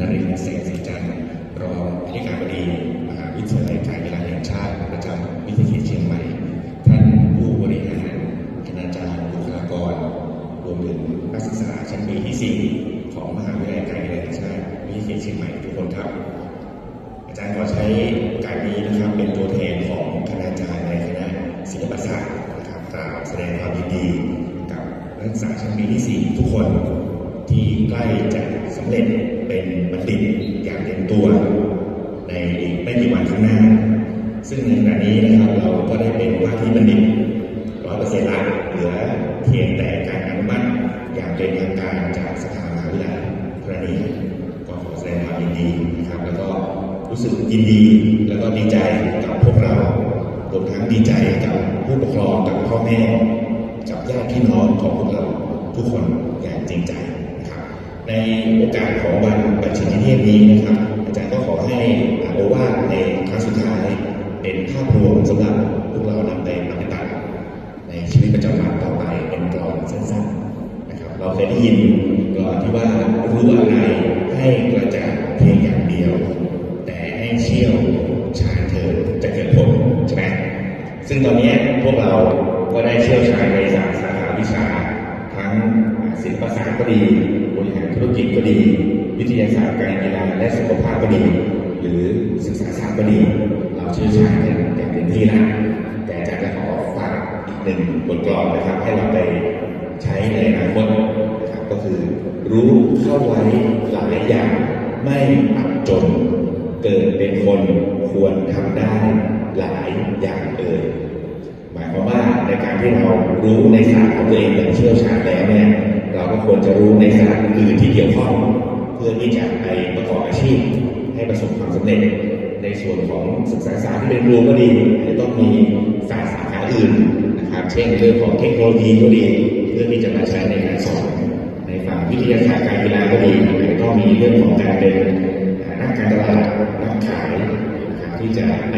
นรินทร์เศรษฐศรีจันทร์รองอธิการบดีมหาวิทยาลัยการกีฬาแห่งชาติประจำวิทยาเขตเชียงใหม่ ท่านผู้บริหารคณาจารย์บุคลากร รวมถึงนักศึกษาชั้นปีที่ 4 ของมหาวิทยาลัยการกีฬาแห่งชาติวิทยาเขตเชียงใหม่ทุกคนครับ อาจารย์ขอใช้การนี้นะครับเป็นตัวแทนของคณาจารย์ในคณะศิลปศาสตร์นะครับกล่าวแสดงความยินดีกับนักศึกษาชั้นปีที่ 4 ทุกคนที่ใกล้จะสำเร็จ ตัวในอีกไม่กี่วันข้างหน้า ซึ่งในขณะนี้นะครับเราก็ได้เป็นว่าที่บัณฑิตร้อยเปอร์เซ็นต์ละเหลือเพียงแต่การอนุมัติอย่างเป็นทางการจากสภามหาวิทยาลัยเท่านั้นเองก็ขอแสดงความยินดีนะครับ แล้วก็รู้สึกยินดีแล้วก็ดีใจกับพวกเรารวมทั้งดีใจกับผู้ปกครองกับพ่อแม่กับญาติพี่น้องของพวกเราทุกคนอย่างจริงใจนะครับ ในโอกาสของวันบัญชีนิเทศนี้นะครับ จารย์ก็ขอให้โอวาในครั้งสุดท้ายเป็นภาพรวมสำหรับพวกเรานำไปปฏิบัติในชีวิตประจำวันต่อไปเป็นกลอนสั้นๆนะครับ เราเคยได้ยินกลอนที่ว่ารู้อะไรให้กระจ่างเพียงอย่างเดียว แต่ให้เชี่ยวชาญเถิดจะเกิดผลใช่ไหมซึ่งตอนนี้พวกเราก็ได้เชี่ยวชาญในสาขาวิชา ทั้งศิลปศาสตร์ก็ดีบริหารธุรกิจก็ดี วิทยาศาสตร์การกีฬาและสุขภาพก็ดี หรือศึกษาศาสตร์ก็ดี เราเชี่ยวชาญกันอย่างเต็มที่แล้วแต่อาจารย์จะขอฝากอีกหนึ่งบทกลอนนะครับ ให้เราไปใช้ในอนาคตนะครับก็คือรู้เข้าไว้หลายอย่างไม่อับจน เกิดเป็นคนควรทำได้หลายอย่างเอ่ยหมายความว่าในการที่เรารู้ในศาสตร์ของตัวเองอย่างเชี่ยวชาญแล้วเนี่ยเราก็ควรจะรู้ในศาสตร์อื่นที่เกี่ยวข้อง พื่อที่จะไปประกอบอาชีพ ให้ประสบความสำเร็จ ในส่วนของศึกษาศาสตร์ที่เป็นรวมก็ดีจะต้องมีศาสตร์สาขาอื่นนะครับ เช่นเรื่องของเทคโนโลยีก็ดี เพื่อที่จะมาใช้ในการสอนในฝั่งวิทยาศาสตร์การกีฬาก็ดีแล้วก็มีเรื่องของการเป็นนักการตลาดนักขายนะครับที่จะไป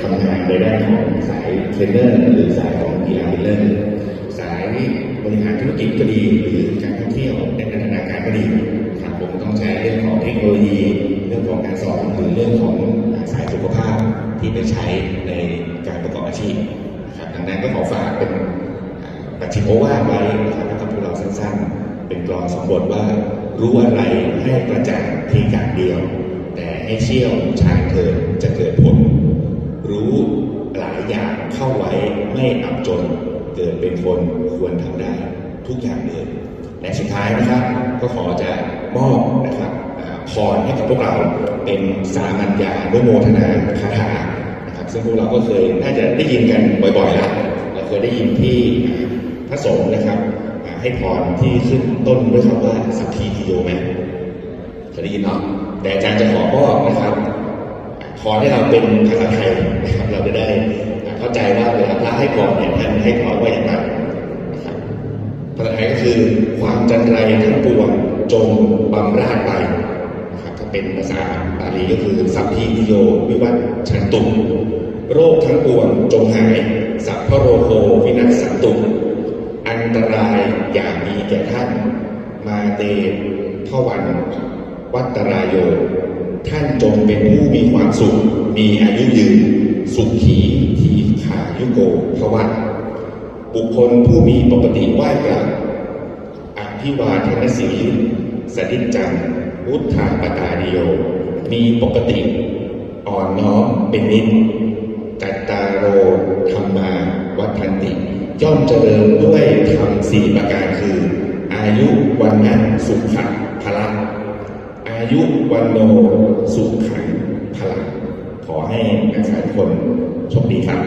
ทำงานในด้านของสายเทรนเนอร์หรือสายของกีฬาเทรนเนอร์สายบริหารธุรกิจก็ดีหรือการ ใช้ในการประกอบอาชีพนะครับดังนั้นก็ขอฝากเป็นปัจฉิมโอวาทไว้นะครับให้กับพวกเราสั้นๆ เป็นกลอนสมบทว่ารู้อะไรให้กระจ่างเพียงอย่างเดียว แต่ให้เชี่ยวชาญเถิดจะเกิดผล รู้หลายอย่างเข้าไว้ไม่อับจนเกิดเป็นคนควรทำได้ทุกอย่างเลยและสุดท้ายนะครับก็ขอจะมอบนะครับอ่าพรให้กับพวกเราเป็นสามัญญานุโมทนาคาถา นะครับซึ่งพวกเราก็เคยน่าจะได้ยินกันบ่อยๆแล้วเราเคยได้ยินที่พระสงฆ์นะครับให้พรที่ขึ้นต้นด้วยคำว่าสัพพีติโยไหมเคยได้ยินเนาะแต่อาจารย์จะขอบอนะครับขอให้เราเป็นภาษาไทยนะครับเราจะได้เข้าใจว่าเวลาพระให้พรเนี่ยท่านให้พรว่าอย่างไรนะครับภาษาไทยก็คือความจันไรทั้งปวงจงบำราดไป เป็นภาษาบาลีก็คือ สัพพีติโยวิวัตชันตุโรคทั้งปวงจงหาย สัพพะโรโควินัสสันตุอันตรายอย่างมีแก่ท่าน มาเตทวัน วัตรายโย ท่านจงเป็นผู้มีความสุข มีอายุยืน สุขีทีขายุโกทวัตบุคคลผู้มีปกติไหว้กราบอภิวาทนศี สดิจจังวุฒาปตานิโย มีปกติ อ่อนน้อมเป็นนิดกัตตาโรธรรมาวัฒนติ ย่อมเจริญด้วยธรรมสี่ประการคือ อายุวันนะสุขะพละอายุวันโนสุขังพละขอให้นักศึกษาทุกคนโชคดีครับ